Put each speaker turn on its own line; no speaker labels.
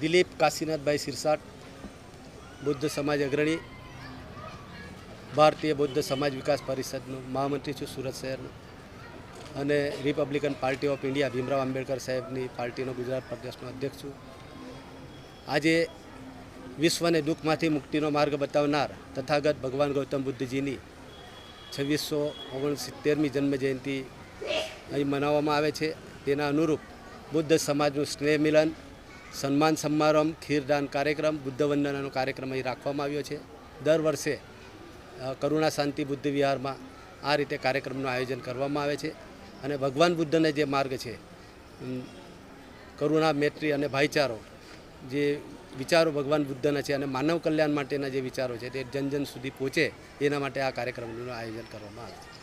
દિલીપ કાશીનાથભાઈ સિરસાટ, બુદ્ધ સમાજ અગ્રણી, ભારતીય બૌદ્ધ સમાજ વિકાસ પરિષદનો મહામંત્રી છું સુરત શહેરનો. અને Republican Party of India Bhimrao Ambedkar સાહેબની પાર્ટીનો ગુજરાત પ્રદેશનો અધ્યક્ષ છું. આજે વિશ્વને દુઃખમાંથી મુક્તિનો માર્ગ બતાવનાર તથાગત ભગવાન ગૌતમ બુદ્ધજીની છવ્વીસો ઓગણસિત્તેરમી જન્મ જયંતિ અહીં મનાવવામાં આવે છે. તેના અનુરૂપ બુદ્ધ સમાજનું સ્નેહ મિલન સન્માન સમારંભ, ખીરદાન કાર્યક્રમ બુદ્ધ વંદનાનો કાર્યક્રમ અહીં રાખવામાં આવ્યો છે. દર વર્ષે કરુણા શાંતિ બુદ્ધ વિહારમાં આ રીતે કાર્યક્રમનું આયોજન કરવામાં આવે છે અને ભગવાન બુદ્ધને જે માર્ગ છે કરુણા, મૈત્રી અને ભાઈચારો જે વિચારો ભગવાન બુદ્ધના છે અને માનવ કલ્યાણ માટેના જે વિચારો છે તે જન જન સુધી પહોંચે એના માટે આ કાર્યક્રમનું આયોજન કરવામાં આવે છે.